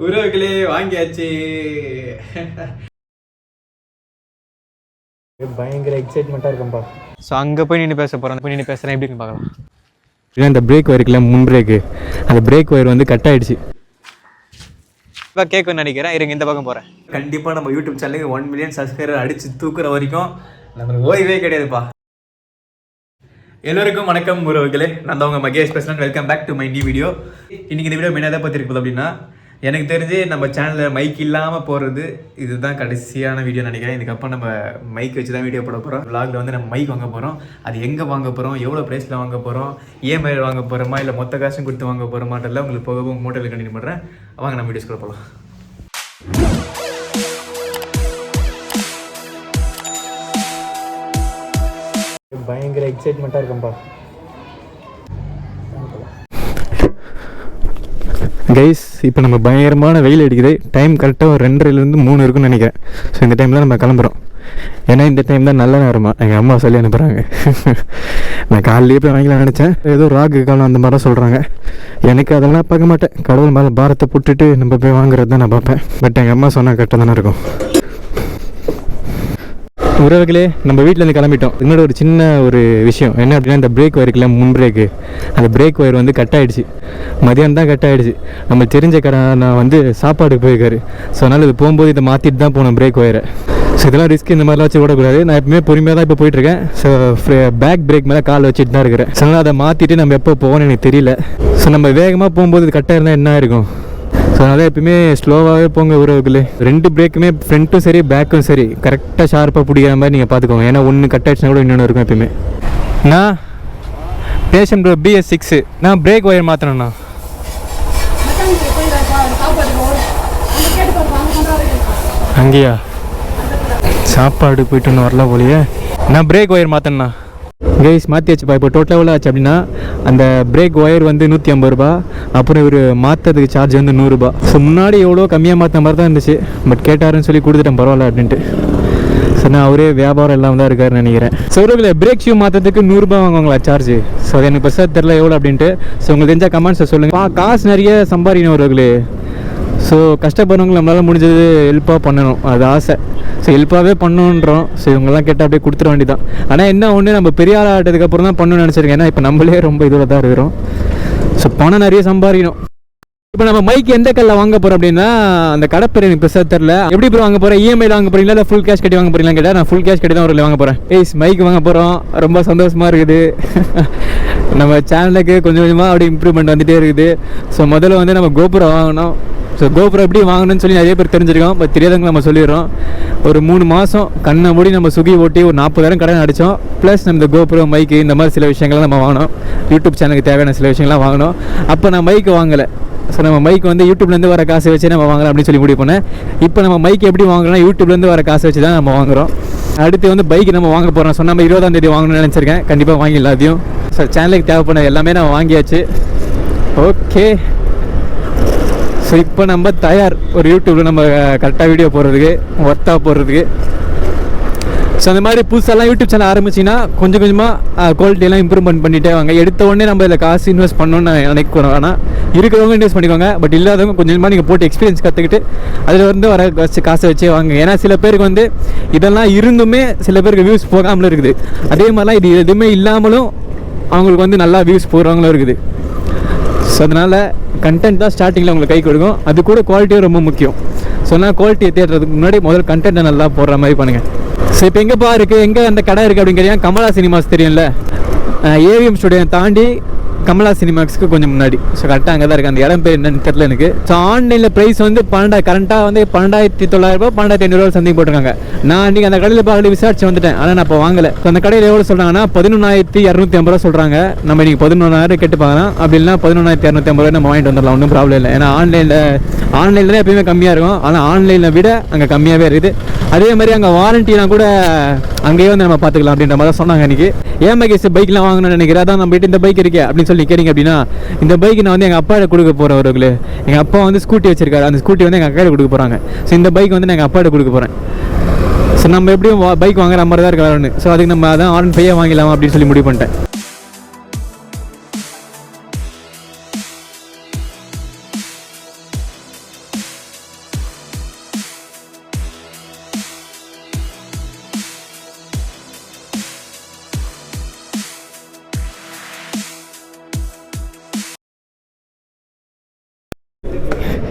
உறவுகளே வாங்கியாச்சு. பயங்கர எக்ஸைட்மெண்ட்டாக இருக்கும்பா. ஸோ அங்கே போய் நின்று பேச போகிறோம் போய் நின்று பேசுகிறேன் எப்படின்னு பார்க்கலாம். இல்லை இந்த பிரேக் ஒயருக்குல முன் பிரேக்கு அந்த பிரேக் ஒயர் வந்து கட் ஆயிடுச்சு. இப்போ கேட்கணும்னு நினைக்கிறேன் இருங்க இந்த பக்கம் போகிறேன் கண்டிப்பாக நம்ம யூடியூப் சேனலுக்கு ஒன் மில்லியன் சப்ஸ்கிரைபர் அடித்து தூக்குற வரைக்கும் நம்மளுக்கு ஓய்வே கிடையாதுப்பா. எல்லோருக்கும் வணக்கம் உறவுகளே. நான் தான் உங்கள் மகேஷ் பேசுகிறேன் welcome back to my new video இன்றைக்கி இந்த வீடியோ என்ன பற்றி இருக்குது அப்படின்னா எனக்கு தெரிஞ்சு நம்ம சேனலில் மைக் இல்லாமல் போகிறது இதுதான் கடைசியான வீடியோ நினைக்கிறேன். இதுக்கப்புறம் நம்ம மைக் வச்சு தான் வீடியோ போட போகிறோம் vlogல வந்து நம்ம மைக் வாங்க போகிறோம் அது எங்கே வாங்க போகிறோம் எவ்வளோ ப்ரைஸில் வாங்க போகிறோம் இஎம்ஐ வாங்க போகிறோமா இல்லை மொத்த காசும் கொடுத்து வாங்க போகிறோமாட்டெல்லாம் உங்களுக்கு போக போக மோட்டரில் கண்டினியூ பண்ணுறேன் வாங்க நம்ம வீடியோஸ்குள்ள போகலாம் பயங்கர எக்ஸைட்மெண்ட்டாக இருக்கும்பா. கைஸ் இப்போ நம்ம பயங்கரமான வெயில் அடிக்குது. டைம் கரெக்டாக ஒரு ரெண்டரைலேருந்து மூணு இருக்குன்னு நினைக்கிறேன். ஸோ இந்த டைமில் நம்ம கிளம்புறோம். ஏன்னா இந்த டைம் தான் நல்ல நேரமா. எங்கள் அம்மா சொல்லி அனுப்புகிறாங்க நான் காலையிலேயே போய் வாங்கிக்கலாம் நினச்சேன். ஏதோ ராகு காலம் அந்த மாதிரி சொல்கிறாங்க எனக்கு அதெல்லாம் பார்க்க மாட்டேன். கடவுள் மேலே பாரத்தை புட்டுட்டு நம்ம போய் வாங்குறது தான் நான் பார்ப்பேன். பட் எங்கள் அம்மா சொன்னால் கரெக்டாக தானே இருக்கும். உறவுகளே நம்ம வீட்டிலேருந்து கிளம்பிட்டோம். இன்னொரு ஒரு சின்ன ஒரு விஷயம். என்ன அப்படின்னா இந்த பிரேக் ஒயருக்குல முன் பிரேக்கு அந்த பிரேக் ஒயர் வந்து கட் ஆகிடுச்சு மதியானம் தான் கட் ஆகிடுச்சு நம்ம தெரிஞ்ச கடை நான் வந்து சாப்பாடுக்கு போயிருக்காரு. ஸோ அதனால் இது போகும்போது இதை மாற்றிட்டு தான் போனோம் பிரேக் ஒயரை ஸோ இதெல்லாம் ரிஸ்க் இந்த மாதிரிலாம் வச்சு ஓடக்கூடாது. நான் எப்பவுமே பொறுமையாக தான் இப்போ போயிட்டுருக்கேன். ஸோ பேக் பிரேக் மேலே கால் வச்சுட்டு தான் இருக்கிறேன். ஸோ அதனால் அதை மாற்றிட்டு நம்ம எப்போ போவோம்னு எனக்கு தெரியல. ஸோ நம்ம வேகமாக போகும்போது இது கட்டாக இருந்தால் என்ன இருக்கும் ஸோ அதனால் எப்பயுமே ஸ்லோவாகவே போங்க உறவுகளே. ரெண்டு பிரேக்குமே ஃப்ரண்ட்டும் சரி பேக்கும் சரி. கரெக்டாக ஷார்ப்பாக பிடிக்கிற மாதிரி நீங்கள் பார்த்துக்கோங்க. ஏன்னா ஒன்று கட் ஆயிடுச்சுனா கூட இன்னொன்று இருக்கும் எப்பயுமே. நான் பேஷன் ப்ரோ பிஎஸ் சிக்ஸு நான் பிரேக் ஒயர் மாற்றணும்ண்ணா அங்கேயா? சாப்பாடு போயிட்டு ஒன்று வரல போலியே. நான் பிரேக் ஒயர் மாற்றணுண்ணா கைஸ் மாற்றியாச்சுப்பா இப்போ டோட்டலாக எவ்வளோ ஆச்சு அப்படின்னா அந்த பிரேக் ஒயர் வந்து நூற்றி ஐம்பது ரூபா அப்புறம் இவர் மாற்றுறதுக்கு சார்ஜ் வந்து நூறுரூபா ஸோ முன்னாடி எவ்வளோ கம்மியாக மாற்றின மாதிரி தான் இருந்துச்சு. பட் கேட்டாருன்னு சொல்லி கொடுத்துட்டேன் பரவாயில்ல அப்படின்ட்டு. ஸோ நான் அவரே வியாபாரம் எல்லாம் தான் இருக்காருன்னு நினைக்கிறேன். ஸோ ஒரு பிரேக் ஷூ மாற்றுறதுக்கு நூறுரூபா வாங்குவாங்களா சார்ஜ் ஸோ அது எனக்கு பெருசாக தெரில எவ்வளோ அப்படின்ட்டு. ஸோ உங்களுக்கு தெரிஞ்சால் கமெண்ட்ஸை சொல்லுங்கள் காசு நிறைய சம்பாதிக்கணும் அவர்களே ஸோ கஷ்டப்படுறவங்க நம்மளால் முடிஞ்சது ஹெல்ப்பாக பண்ணணும். அது ஆசை. ஸோ ஹெல்ப்பாகவே பண்ணணுன்றோம் ஸோ இவங்கெல்லாம் கேட்டால் அப்படியே கொடுத்துட வேண்டியதான் ஆனால் என்ன ஒன்று நம்ம பெரிய ஆள் ஆட்டதுக்கப்புறம் தான் பண்ணணும்னு நினச்சிருக்கேன். ஏன்னா இப்போ நம்மளே ரொம்ப இதில் தான் இருக்கிறோம். ஸோ பணம் நிறைய சம்பாதிக்கணும். இப்போ நம்ம மைக் எந்த கல்ல வாங்க போகிறோம் அப்படின்னா அந்த கடை பேர் எனக்கு பெருசாக தெரில எப்படி போய் வாங்க போகிறேன் இஎம்ஐயில் வாங்க போகிறீங்களா இல்லை ஃபுல் கேஷ் கட்டி வாங்க போகிறீங்களா கேட்டால் நான் ஃபுல் கேஷ் கட்டி தான் ஒரு வாங்க போகிறேன் ஏய்ஸ் மைக் வாங்க போகிறோம் ரொம்ப சந்தோஷமாக இருக்குது. நம்ம சேனலுக்கு கொஞ்சம் கொஞ்சமாக அப்படி இம்ப்ரூவ்மெண்ட் வந்துகிட்டே இருக்குது. ஸோ முதல்ல வந்து நம்ம கோபுரம் வாங்கணும். ஸோ கோபுரம் எப்படி வாங்கணும்னு சொல்லி நிறைய பேர் தெரிஞ்சிருக்கோம் பட் தெரியாதவங்க நம்ம சொல்லிடுறோம். ஒரு மூணு மாதம் கண்ணை மூடி நம்ம சுகி ஓட்டி ஒரு நாற்பதாயிரம் கடன் அடித்தோம் ப்ளஸ் நம்ம இந்த கோபுரம் மைக்கு இந்த மாதிரி சில விஷயங்கள்லாம் நம்ம வாங்கினோம். யூடியூப் சேனலுக்கு தேவையான சில விஷயங்கள்லாம் வாங்கினோம். அப்போ நான் மைக்கு வாங்கலை. ஸோ நம்ம மைக் வந்து யூடியூப்லேருந்து வர காசு வச்சு நம்ம வாங்கலாம் அப்படின்னு சொல்லி முடிவு பண்ணேன். இப்போ நம்ம மைக் எப்படி வாங்கலாம் யூடியூப்லேருந்து வர காசு வச்சு தான் நம்ம வாங்குறோம். அடுத்து வந்து பைக் நம்ம வாங்க போகிறோம் சொன்ன நம்ம இருபதாம் தேதி வாங்கணும்னு நினச்சிருக்கேன். கண்டிப்பாக வாங்கிடலாம் அதையும். ஸோ சேனலுக்கு தேவைப்பட எல்லாமே நம்ம வாங்கியாச்சு. ஓகே ஸோ இப்போ நம்ம தயார் ஒரு யூடியூப்பில் நம்ம கரெக்டாக வீடியோ போடுறதுக்கு ஒர்த்தாக போடுறதுக்கு. ஸோ அந்த மாதிரி புதுசெல்லாம் யூடியூப் சேனல் ஆரம்பிச்சிங்கன்னா கொஞ்சம் கொஞ்சமாக குவாலிட்டியெல்லாம் இம்ப்ரூவ்மெண்ட் பண்ணிட்டே வாங்க. எடுத்த உடனே நம்ம இதில் காசு இன்வெஸ்ட் பண்ணணும்னு நான் நினைக்கிறோம் ஆனால் இருக்கிறவங்க இன்வெஸ்ட் பண்ணிக்கோங்க பட் இல்லாதவங்க கொஞ்சம் கொஞ்சமாக நீங்கள் போட்டு எக்ஸ்பீரியன்ஸ் கற்றுக்கிட்டு அதில் வந்து வர வச்சு காசை வச்சே வாங்க ஏன்னா சில பேருக்கு வந்து இதெல்லாம் இருந்துமே சில பேருக்கு வியூஸ் போகாமலும் இருக்குது. அதே மாதிரிலாம் இது எதுவுமே இல்லாமலும் அவங்களுக்கு வந்து நல்லா வியூஸ் போகிறவங்களும் இருக்குது. ஸோ அதனால் கண்டென்ட் தான் ஸ்டார்டிங்கில் உங்களுக்கு கை கொடுக்கும். அது கூட குவாலிட்டியும் ரொம்ப முக்கியம். ஸோ நான் குவாலிட்டியை தேடுறதுக்கு முன்னாடி முதல்ல கண்டென்ட்டை நல்லா போடுற மாதிரி பண்ணுங்கள் ஸோ இப்போ எங்கேப்பா இருக்குது எங்கே அந்த கடை இருக்குது அப்படின்னு கேட்டீங்கன்னா கமலா சினிமாஸ் தெரியும்ல? ஏவிஎம் ஸ்டுடியோ தாண்டி கமலா சினிமாக்ஸ்க்கு கொஞ்சம் முன்னாடி. ஸோ கரெக்டாக அங்கே தான் இருக்குது அந்த இடம் பேர் என்னன்னு தெரியல எனக்கு. ஸோ ஆன்லைனில் ப்ரைஸ் வந்து பன்னெண்டா கரண்ட்டாக வந்து பன்னெண்டாயிரத்தி தொள்ளாயிரம் பன்னெண்டாயிரத்தி ஐநூறுரூவா சந்தைக்கு போட்டிருக்காங்க. நான் அன்றைக்கி அந்த கடையில் பார்த்து விசாரிச்சு வந்துட்டேன். ஆனால் நான் இப்போ வாங்கலை. ஸோ அந்த கடையில் எவ்வளோ சொல்கிறாங்கன்னா பதினொன்றாயிரத்தி இரநூத்தி ஐம்பது ரூபா சொல்கிறாங்க நம்ம இன்றைக்கி பதினொன்றாயிரம் கேட்டு பார்க்கலாம். அப்படி இல்லைனா பதினொன்றாயிரத்தி இரநூத்தி ஐம்பது ரூபா நம்ம வாங்கிட்டு வந்துடலாம். ஒன்றும் ப்ராப்ளம் இல்லை. ஏன்னா ஆன்லைனில் ஆன்லைனில் தான் எப்பயுமே கம்மியாக இருக்கும். ஆனால் ஆன்லைனில் விட அங்கே கம்மியாகவே இருக்குது. அதே மாதிரி அங்கே வாரண்டினா கூட அங்கேயே வந்து நம்ம பார்த்துக்கலாம் அப்படின்ற மாதிரி தான் சொன்னாங்க அன்றைக்கி ஏன் மகேஷ் பைக்லாம் வாங்கணும்னு நினைக்கிறேன் அதான் நம்ம இந்த பைக் இருக்கே அப்படின்னு சொல்லி கேட்டிங்க அப்படின்னா இந்த பைக் நான் வந்து எங்கள் அப்பாட்ட கொடுக்க போகிறவர்களே எங்கள் அப்பா வந்து ஸ்கூட்டி வச்சிருக்காரு. அந்த ஸ்கூட்டி வந்து எங்கள் அக்காட்ட கொடுக்க போகிறாங்க ஸோ இந்த பைக் வந்து நான் எங்கள் அப்பாட்ட கொடுக்க போகிறேன் ஸோ நம்ம எப்படியும் பைக் வாங்குற மாதிரி தான் இருக்காரு ஸோ அதுக்கு நம்ம அதான் ஆன் ஃபையாக வாங்கிடலாம் அப்படின்னு சொல்லி முடிவு பண்ணிட்டேன்.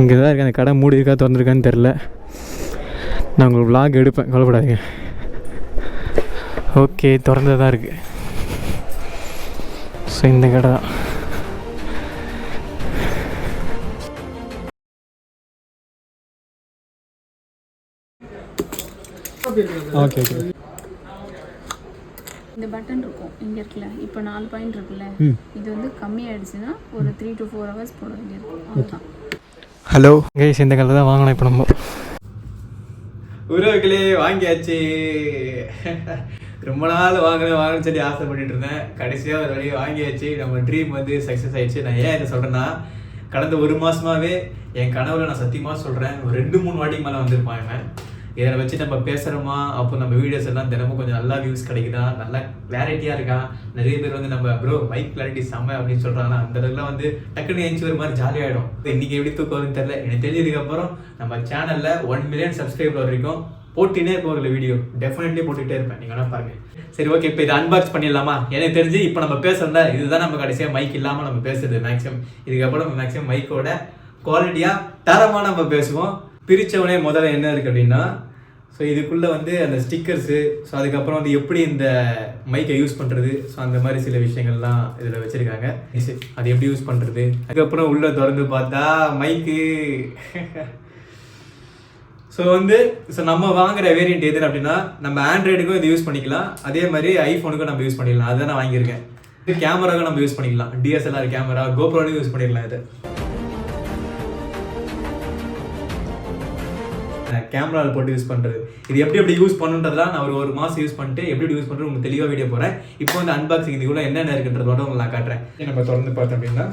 இங்கே தான் இருக்கு அந்த கடை மூடி இருக்கா திறந்துருக்கான்னு தெரில நான் உங்களுக்கு vlog எடுப்பேன். கவலைப்படாதீங்க. ஓகே திறந்ததாக இருக்குது ஸோ இந்த கடை தான். ஓகே ஓகே இந்த பட்டன் இருக்கும். இங்கே இருக்குல்ல. இப்போ நாலு பாயிண்ட் இருக்குல்ல. இது வந்து கம்மி ஆயிடுச்சுன்னா ஒரு த்ரீ டு ஃபோர் ஹவர்ஸ் போட வேண்டியிருக்கும் அவ்வளோதான் ஹலோ. கைஸ் இந்த கடை தான் வாங்கணும் இப்போ நம்ம. உறவுகளே வாங்கியாச்சு. ரொம்ப நாள் வாங்கணும் வாங்கணும்னு சொல்லி ஆசைப்பட்டுட்டு இருந்தேன். கடைசியாக ஒரு வழியை வாங்கியாச்சு. நம்ம ட்ரீம் வந்து சக்ஸஸ் ஆயிடுச்சு. நான் ஏன் இதை சொல்கிறேன்னா கடந்த ஒரு மாசமாவே என் கனவுல நான் சத்தியமாக சொல்கிறேன் ஒரு ரெண்டு மூணு வாட்டிக்கு மேலே வந்திருப்பான் இவன். இதை வச்சு நம்ம பேசுகிறோமா அப்போ நம்ம வீடியோஸ் எல்லாம் தினமும் கொஞ்சம் நல்லா வியூஸ் கிடைக்குதா? நல்லா கிளாரிட்டியாக இருக்கான் நிறைய பேர் வந்து நம்ம ப்ரோ மைக் கிளாரிட்டி செம்ம அப்படின்னு சொல்கிறாங்க அந்த அளவுக்குலாம் வந்து டக்குன்னு எழுச்சி ஒரு மாதிரி ஜாலியாகிடும் இன்றைக்கி எப்படி தூக்கம் வரும்னு எனக்கு தெரிஞ்சதுக்கப்புறம் நம்ம சேனலில் ஒன் மில்லியன் சப்ஸ்கிரைபர் வரைக்கும் போட்டுனே போகல வீடியோ டெஃபினெட்லி போட்டுகிட்டே இருப்பேன். நீங்கள் வேணா பாருங்க. சரி ஓகே இப்போ இதை அன்பாக்ஸ் பண்ணிடலாமா? எனக்கு தெரிஞ்சு இப்போ நம்ம பேசுறோம்ல இதுதான் நம்ம கடைசியாக மைக் இல்லாமல் நம்ம பேசுறது மேக்ஸிமம் இதுக்கப்புறம் மேக்ஸிமம் மைக்கோட குவாலிட்டியாக தரமாக நம்ம பேசுவோம். பிரித்தவனே முதல்ல என்ன இருக்குது அப்படின்னா ஸோ இதுக்குள்ளே வந்து அந்த ஸ்டிக்கர்ஸு ஸோ அதுக்கப்புறம் வந்து எப்படி இந்த மைக்கை யூஸ் பண்ணுறது ஸோ அந்த மாதிரி சில விஷயங்கள்லாம் இதில் வச்சுருக்காங்க. அது எப்படி யூஸ் பண்ணுறது அதுக்கப்புறம் உள்ளே திறந்து பார்த்தா மைக்கு ஸோ வந்து ஸோ நம்ம வாங்குற வேரியண்ட் எது அப்படின்னா நம்ம ஆண்ட்ராய்டுக்கும் இது யூஸ் பண்ணிக்கலாம். அதே மாதிரி ஐஃபோனுக்கும் நம்ம யூஸ் பண்ணிக்கலாம் அதுதான் நான் வாங்கியிருக்கேன். இது கேமராவுக்கும் நம்ம யூஸ் பண்ணிக்கலாம். டிஎஸ்எல்ஆர் கேமரா கோப்ரோலையும் யூஸ் பண்ணிக்கலாம் இது. கேமராவில் போட்டு யூஸ் பண்ணுறது இது எப்படி எப்படி யூஸ் பண்ணுன்றதுலாம் நான் ஒரு ஒரு மாதம் யூஸ் பண்ணிட்டு எப்படி எப்படி யூஸ் பண்ணுறது உங்களுக்கு தெளிவாக வீடியோ போகிறேன் இப்போ வந்து அன்பாக்சிங் இதுக்குள்ள என்னென்ன இருக்குன்றதோட உங்களுக்கு நான் காட்டுறேன். நம்ம தொடர்ந்து பார்த்தோம் அப்படின்னா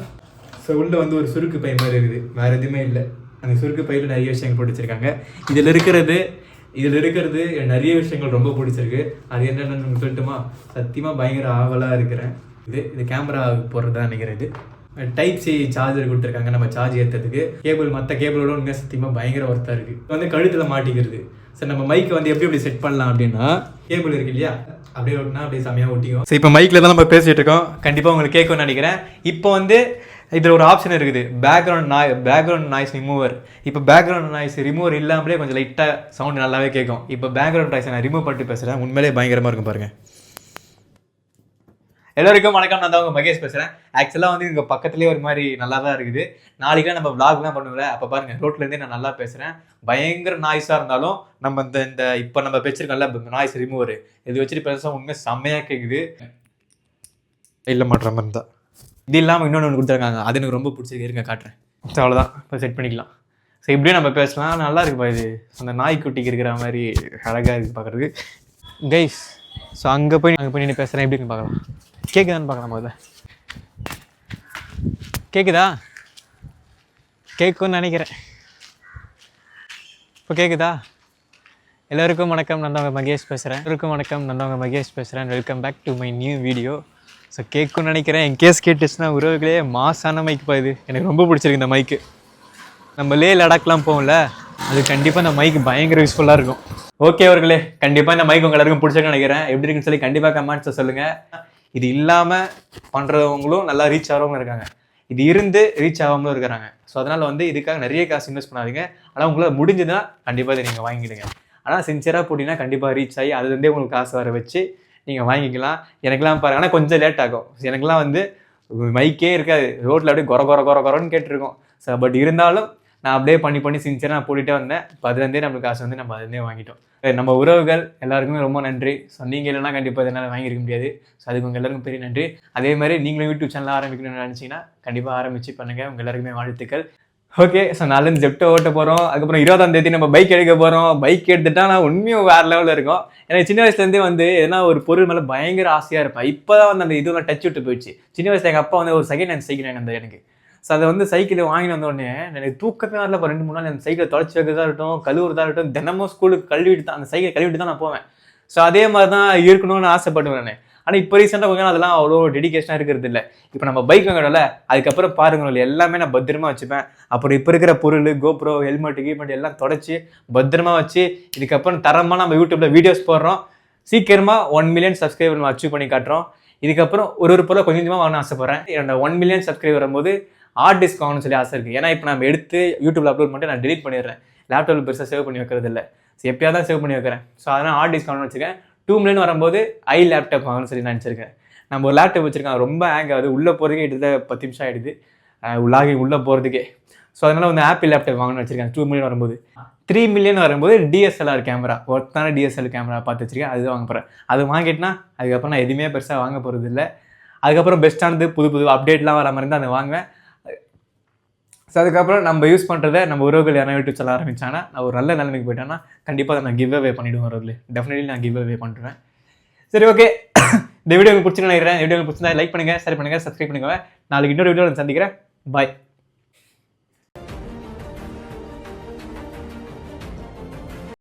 ஸோ உள்ள வந்து ஒரு சுருக்கு பை மாதிரி இருக்குது. வேறு எதுவுமே இல்லை. அந்த சுருக்கு பையில் நிறைய விஷயங்கள் போட்டு வச்சுருக்காங்க. இதில் இருக்கிறது இதில் இருக்கிறது நிறைய விஷயங்கள் ரொம்ப பிடிச்சிருக்கு. அது என்னென்னு உங்களுக்கு சொல்லட்டுமா? சத்தியமாக பயங்கர ஆவலாக இருக்கிறேன். இது இது கேமரா போடுறதா நினைக்கிறேன் இது. டைப் சி சார்ஜர் கொடுத்துருக்காங்க நம்ம சார்ஜ் ஏற்றுறதுக்கு கேபிள் மற்ற கேபிளோட உண்மையாக சத்தியமாக பயங்கர ஒர்த்தாக இருக்குது வந்து கழுத்தில் மாட்டிக்கிறது. சரி நம்ம மைக்கை வந்து எப்படி எப்படி செட் பண்ணலாம் அப்படின்னா கேபிள் இருக்கு இல்லையா? அப்படியே ஓட்டினா அப்படியே செமையாக ஓட்டிக்கும் சரி இப்போ மைக்கில் தான் நம்ம பேசிகிட்டு இருக்கோம். கண்டிப்பாக உங்களுக்கு கேட்கும்னு நினைக்கிறேன். இப்போ வந்து இதில் ஒரு ஆப்ஷன் இருக்குது. Background noise background noise remover இப்போ பேக்ரவுண்ட் நாய்ஸ் ரிமூவர் இல்லாமலே கொஞ்சம் லைட்டாக சவுண்ட் நல்லாவே கேட்கும். இப்போ பேக்ரவுண்ட் நாய்ஸை நான் ரிமூவ் பண்ணிட்டு பேசுகிறேன் உண்மையிலே பயங்கரமாக இருக்கும் பாருங்கள் எல்லாருக்கும் வணக்கம். நான் தான் உங்க மகேஷ் பேசுறேன். ஆக்சுவலாக வந்து இங்க பக்கத்துலேயே ஒரு மாதிரி நல்லா தான் இருக்குது. நாளைக்கு நம்ம vlogலாம் பண்ணுவோம்ல அப்போ பாருங்க ரோட்ல இருந்தே நான் நல்லா பேசுறேன். பயங்கர நாய்ஸாக இருந்தாலும் நம்ம இந்த இந்த இப்போ நம்ம வச்சிருக்கோம்ல நாய்ஸ் ரிமூவர் இது வச்சுட்டு பேச உண்மை செம்மையாக கேட்குது இல்லை மாட்டுற மாதிரி தான் இது இல்லாமல் இன்னொன்று ஒன்று கொடுத்துருக்காங்க. அது எனக்கு ரொம்ப பிடிச்சிருக்கு. இருங்க காட்டுறேன். அவ்வளோதான் இப்போ செட் பண்ணிக்கலாம். ஸோ இப்படியே நம்ம பேசலாம். நல்லா இருக்குப்பா இது. அந்த நாய்க்குட்டிக்கு இருக்கிற மாதிரி அழகாக இருக்குது பார்க்குறதுக்கு கைஸ் ஸோ அங்கே போய் அங்கே போய் நின்று பேசுகிறேன் எப்படின்னு பார்க்கலாம். கேட்குதான்னு பார்க்கலாம் முதல்ல. கேட்குதா கேட்கும்னு நினைக்கிறேன். இப்போ கேட்குதா எல்லோருக்கும் வணக்கம். நந்தவங்க மகேஷ் பேசுகிறேன் எல்லோருக்கும் வணக்கம். நந்தவங்க மகேஷ் பேசுகிறேன் welcome back to my new video so கேட்கும்னு நினைக்கிறேன். என் கேஸ் கேட்டுச்சுன்னா உறவுகளே மாசான மைக் பா இது. எனக்கு ரொம்ப பிடிச்சிருக்கு இந்த மைக்கு நம்ம லே லடாக்லாம் போகல அது கண்டிப்பாக இந்த மைக் பயங்கர யூஸ்ஃபுல்லாக இருக்கும். ஓகே அவர்களே கண்டிப்பாக இந்த மைக் உங்க எல்லாருக்கும் பிடிச்சிருக்குன்னு நினைக்கிறேன். எப்படி இருக்குன்னு சொல்லி கண்டிப்பாக கமெண்ட்ஸை சொல்லுங்கள் இது இல்லாமல் பண்ணுறவங்களும் நல்லா ரீச் ஆகிறவங்க இருக்காங்க. இது இருந்து ரீச் ஆகாமலும் இருக்கிறாங்க. ஸோ அதனால் வந்து இதுக்காக நிறைய காசு இன்வெஸ்ட் பண்ணாதீங்க. ஆனால் உங்களால் முடிஞ்சதுன்னா கண்டிப்பாக இதை நீங்கள் வாங்கிடுங்க ஆனால் சின்சியராக போட்டிங்கன்னா கண்டிப்பாக ரீச் ஆகி அதுலேருந்தே உங்களுக்கு காசு வர வச்சு நீங்கள் வாங்கிக்கலாம். எனக்கெல்லாம் பாருங்க ஆனால் கொஞ்சம் லேட் ஆகும். எனக்கெல்லாம் வந்து மைக்கே இருக்காது. ரோட்டில் அப்படியே குற குற குற குறன்னு கேட்டிருக்கோம். ஸோ பட் இருந்தாலும் நான் அப்படியே பண்ணி பண்ணி சின்சியராக நான் போட்டுகிட்டே வந்தேன். இப்போ அதுலேருந்தே நம்மளுக்கு காசு வந்து நம்ம அதுலேருந்தே வாங்கிட்டோம். நம்ம உறவுகள் எல்லாருக்குமே ரொம்ப நன்றி. ஸோ நீங்கள் இல்லைனா கண்டிப்பாக இதனால் வாங்கியிருக்க முடியாது. ஸோ அதுக்கு உங்கள் எல்லாருக்கும் பெரிய நன்றி. அதே மாதிரி நீங்களும் யூடியூப் சேனல் ஆரம்பிக்கணும்னு நினச்சிங்கன்னா கண்டிப்பாக ஆரம்பிச்சு பண்ணுங்கள் உங்கள் எல்லாருக்குமே வாழ்த்துக்கள். ஓகே ஸோ நாலேருந்து ஜெப்டோ ஓட்ட போகிறோம் அதுக்கப்புறம் இருபதாம் தேதி நம்ம பைக் எடுக்க போகிறோம் பைக் எடுத்துட்டா நான் உண்மையும் வேறு லெவலில் இருக்கும். எனக்கு சின்ன வயசுலேருந்தே வந்து எதனா ஒரு பொருள் மேலே பயங்கர ஆசையாக இருப்பேன். இப்போ தான் வந்து அந்த இதுவெல்லாம் டச் விட்டு போயிடுச்சு. சின்ன வயசுல எங்கள் அப்பா வந்து ஒரு செகண்ட் ஹேண்ட் சைக்கிள் அந்த எனக்கு. ஸோ அதை வந்து சைக்கிள் வாங்கிட்டு வந்தோடனே எனக்கு தூக்கமே வரல. இப்போ ரெண்டு மூணு நாள் அந்த சைக்கிளை தொலைச்சி வைக்கிறதா இருக்கட்டும் கழுவுறதா இருக்கட்டும் தினமும் ஸ்கூலுக்கு கழுவிட்டு தான் அந்த சைக்கிள் கழுவிட்டு தான் நான் போவேன். ஸோ அதே மாதிரி தான் இருக்கணும்னு ஆசைப்படுவேன் நான். ஆனால் இப்போ ரீசெண்டாக கொஞ்சம் அதெல்லாம் அவ்வளோ டெடிக்கேஷனாக இருக்கிறது இல்லை. இப்போ நம்ம பைக் வாங்கணும்ல அதுக்கப்புறம் பாருங்கள் எல்லாமே நான் பத்திரமா வச்சுப்பேன். அப்புறம் இப்போ இருக்கிற பொருள் கோப்ரோ ஹெல்மெட் கீமெட் எல்லாம் தொடச்சி பத்திரமா வச்சு இதுக்கப்புறம் தரமாக நம்ம யூடியூப்ல வீடியோஸ் போடுறோம். சீக்கிரமாக ஒன் மில்லியன் சப்ஸ்கிரைபர் நம்ம அச்சீவ் பண்ணி காட்டுறோம். இதுக்கப்புறம் ஒரு ஒரு பொருளை கொஞ்சம் கொஞ்சமாக வாங்க ஆசைப்படுறேன். என்னோட ஒன் மில்லியன் சப்ஸ்கிரைபர் வரும்போது ஹார்ட் டிஸ்க் வாங்கணும்னு சொல்லி ஆசை இருக்குது ஏன்னா இப்போ நம்ம எடுத்து யூடியூப்ல அப்லோட் பண்ணிட்டு நான் டிலீட் பண்ணிடுறேன். லேப்டாப்பில் பெருசாக சேவ் பண்ணி வைக்கிறது இல்லை. ஸோ எப்பயாவது தான் சேவ் பண்ணி வைக்கிறேன். ஸோ அதனால் ஹார்ட் டிஸ்க் வாங்கணும்னு வச்சுக்கேன். டூ மில்லியன் வரும்போது ஐ லேப்டாப் வாங்கணும்னு சொல்லி நினச்சிருக்கேன். நம்ம ஒரு லேப்டாப் வச்சிருக்கேன் ரொம்ப ஹேங் ஆகுது. உள்ளே போகிறதுக்கே கிட்டத்தட்ட பத்து நிமிஷம் ஆகிடுது உள்ளாகி உள்ளே போகிறதுக்கே ஸோ அதனால் வந்து ஆப்பிள் லேப்டாப் வாங்கணும்னு வச்சிருக்கேன். டூ மில்லியன் வரும்போது. த்ரீ மில்லியன் வரும்போது டிஎஸ்எல்ஆர் கேமரா ஒருத்தான டிஎஸ்எல் கேமரா பார்த்து வச்சிருக்கேன். அது வாங்க போகிறேன் அது வாங்கிட்டேன்னா அதுக்கப்புறம் நான் எதுவுமே பெருசாக வாங்க போகிறது இல்லை அதுக்கப்புறம் பெஸ்ட்டானது புது புது அப்டேட்லாம் வர மாதிரி இருந்தால் அதை வாங்குவேன். ஸோ அதுக்கப்புறம் நம்ம யூஸ் பண்ணுறத நம்ம உறவுகள் யாரும் யூடியூப் சொல்ல ஆரம்பித்தாங்கன்னா நான் ஒரு நல்ல நிலைமைக்கு போயிட்டேன்னா கண்டிப்பாக அதை நான் கிவ் அவே பண்ணிவிடுவேன் உறவுகளே. டெஃபினெட்லி நான் கிவ் அவே பண்ணுறேன் சரி ஓகே இந்த வீடியோ உங்களுக்கு பிடிச்சிருன்னு நினைக்கிறேன். இந்த வீடியோ உங்களுக்கு பிடிச்சிருந்தா லைக் பண்ணுங்கள் ஷேர் பண்ணுங்கள் சப்ஸ்கிரைப் பண்ணுங்கள் நாளைக்கு இன்னொரு வீடியோ சந்திக்கிறேன். பாய்